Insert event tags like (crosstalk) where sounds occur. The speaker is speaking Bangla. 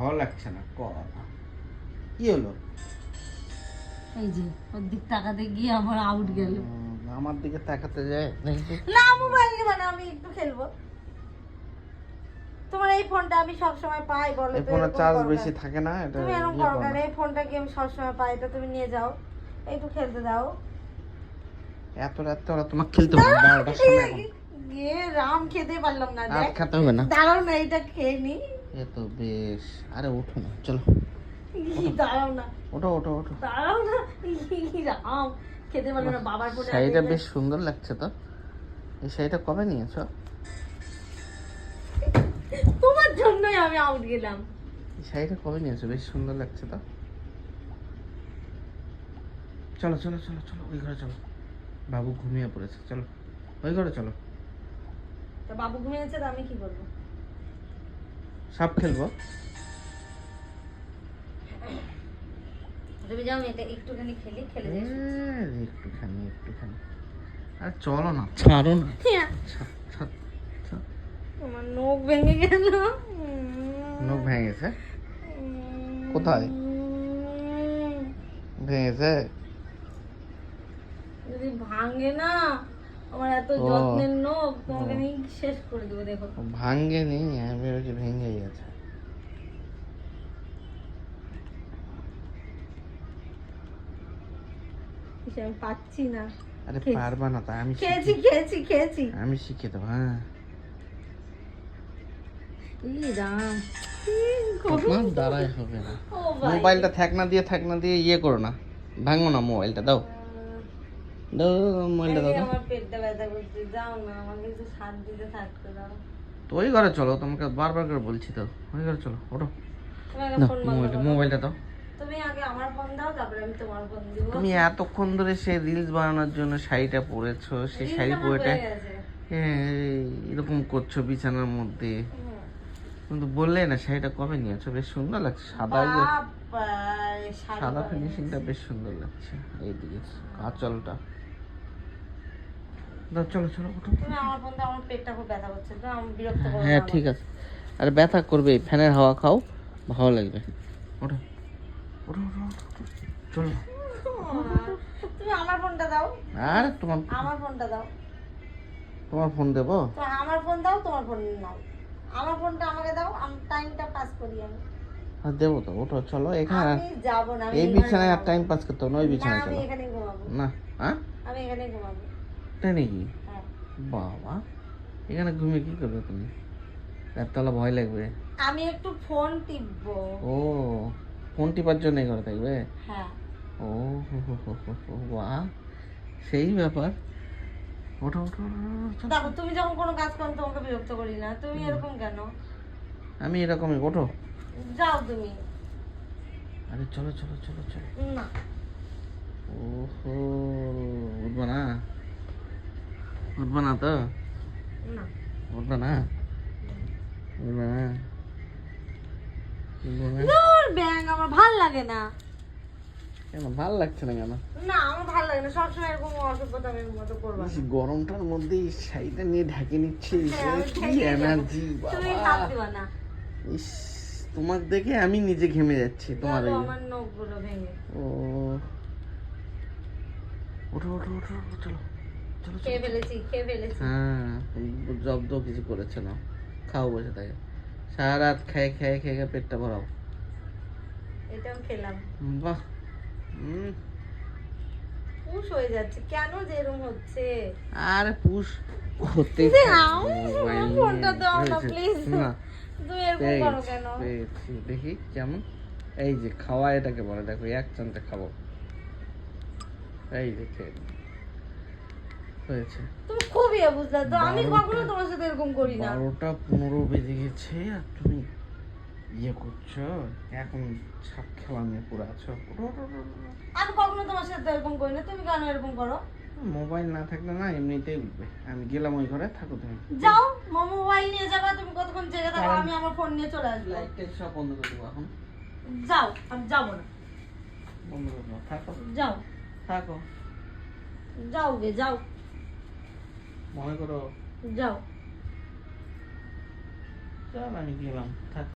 ভালো লাগছে না কি হলো? এই যে ওর দিক তাকাতে গিয়ে আমার আউট গেল। আমার দিকে তাকাতে যায় না মোবাইল নিবা না আমি একটু খেলব। তোমার এই ফোনটা আমি সব সময় পাই বলো তো ফোনে চার্জ বেশি থাকে না এটা তুমি এরকম ইয়ে করো না। এই ফোনটা কি আমি সবসময় পাই এটা তুমি নিয়ে যাও। একটু খেলতে দাও। এত রাত ওরা তোমাকে খেলতে হবে না, বারোটার সময় (laughs) এখন গিয়ে রাম খেতে পারলাম না দেখ। খেতে হবে না। দাঁড়াও না এটা খেয়ে নি। এ তো বেশ। আরে ওঠো না চলো। দাঁড়াও না। ওঠো ওঠো ওঠো। দাঁড়াও না। রাম খেতে না বাবার শাড়িটা বেশ সুন্দর লাগছে তো। এই শাড়িটা কবে নিয়েছো? তোমার জন্যই আমি আউট গেলাম। এই শাড়িটা কবে নিয়েছো? বেশ সুন্দর লাগছে তো। চলো চলো চলো চলো ওই ঘরে চলো। বাবু ঘুমিয়ে পড়েছে চলো। ওই ঘরে চলো। তো বাবু ঘুমিয়েছে তো আমি কি করব? সাপ খেলব। তুমি যাও আমি এটা একটুখানি খেলি খেলে একটুখানি একটুখানি। আরে চলো না। ছাড়ো না। ছাড়, ছাড়, ছাড়। তোমার নখ ভেঙে গেল। নখ ভেঙে গেছে? কোথায়? ভেঙেছে? যদি ভাঙে না আমার এত যত্নের নখ তোমাকে আমি শেষ করে দেবো দেখো। ভাঙ্গে নি আমি ভেবেছি ভেঙে গেছে। আমি পাচ্ছি না। আরে পারবা না তা আমি খেয়েছি খেয়েছি খেয়েছি। আমি শিখে দেবো হ্যাঁ। ই রাম। তোমার দ্বারাই হবে না। মোবাইলটা থাকনা দিয়ে থাকনা দিয়ে ইয়ে করো না। ভাঙো না মোবাইলটা দাও দাও মোবাইলটা দাও এই তো। ওই ঘরে চলো তোমাকে বারবার করে বলছি তো ওই ঘরে চলো ওঠো মোবাইলটা। দাও তুমি এতক্ষণ ধরে সেই রিলস বানানোর জন্য শাড়িটা পরেছো সেই শাড়ি পরেটা এরকম করছ বিছানার মধ্যে কিন্তু বললে না শাড়িটা কবে নিয়েছো বেশ সুন্দর লাগছে সাদা সাদা ফিনিশিংটা বেশ সুন্দর লাগছে এইদিকে আঁচলটা দাও চলো চলো আমার আমার পেটটা খুব ব্যথা করছে তো আমি বিরক্ত করব হ্যাঁ ঠিক আছে। আরে ব্যথা করবে ফ্যানের হাওয়া খাও ভালো লাগবে। ওঠো ওঠো ওঠো, ওঠো, ওঠো। চলো। তুমি আমার ফোনটা দাও। আর তোমার আমার ফোনটা দাও। তোমার ফোন দেবো? তো আমার ফোন দাও তোমার ফোন নাও। আমার ফোনটা আমাকে দাও আমি টাইমটা পাস করি আমি। আর দেবো তো ওঠো চলো এখানে আমি যাব না এই বিছানায় আর টাইম পাস করতে হবে না ওই বিছানায় চলো। এখানে ঘুমাবো। না হ্যাঁ? আমি এখানে ঘুমাবো। তাই নাকি হ্যাঁ। বাবা এখানে ঘুমিয়ে কি করবে তুমি? রাততলা ভয় লাগবে। আমি একটু ফোন টিপবো। ও ফোন টিপার জন্য ঘরে থাকবে? হ্যাঁ। ও বাহ সেই ব্যাপার। ওঠো ওঠো। দেখো তুমি যখন কোনো কাজ করো তোমাকে বিরক্ত করি না। তুমি এরকম কেন? আমি এরকমই ওঠো। যাও তুমি। আরে চলো চলো চলো চলো। না। ওহো উঠবো না? উঠবো না তো? না। উঠবো না? উঠবো না? দূর ব্যাং আমার ভালো লাগে না। কেন ভালো লাগছে না কেন? না আমার ভালো লাগে না। সবসময় এরকম অসভ্যতা আমি মতো করব গরমটার মধ্যে শাড়িটা নিয়ে ঢাকে নিচ্ছি কি এনার্জি বাবা। হাত না। ইস। তোমার দেখে আমি নিজে ঘেমে যাচ্ছি তোমার আমার নখগুলো ভেঙে। ও। ওঠো ওঠো ওঠো ওঠো, চলো চলো চলো। খেয়ে ফেলেছি খেয়ে ফেলেছি। হ্যাঁ জব্দ কিছু করেছে না। খাও বসে থাকে। সারা রাত খেয়ে খেয়ে খেয়ে খেয়ে পেটটা ভরাও। এটাও খেলাম। বাহ হুম পুষ হয়ে যাচ্ছে। কেন যে এরকম হচ্ছে? আরে ফোনটা দাও না, রয়েছে। না পেয়েছি। দেখি কেমন? এই যে খাওয়া এটাকে বলে দেখো এক চামচে খাব। এই যে খেয়ে হয়েছে। তুমি খুবই বুঝলা তো আমি কখনো তোমার সাথে এরকম করি না। বারোটা পনেরো বেজে গেছে আর তুমি ইয়ে করছ এখন সাপ খেলা নিয়ে পড়ে আছো। আমি কখনো তোমার সাথে এরকম করি না তুমি কেন এরকম করো? মোবাইল না থাকলে না এমনিতেই উঠবে আমি গেলাম ওই ঘরে থাকো তুমি। যাও মোবাইল নিয়ে যাবা তুমি কতক্ষণ জেগে থাকো আমি আমার ফোন নিয়ে চলে আসব। লাইটটা সব বন্ধ করে দেবো এখন। যাও আমি যাব না। বন্ধ করে দেবো থাকো। যাও। থাকো। যাও গে যাও। মনে করো যাও। চল আমি গেলাম থাক।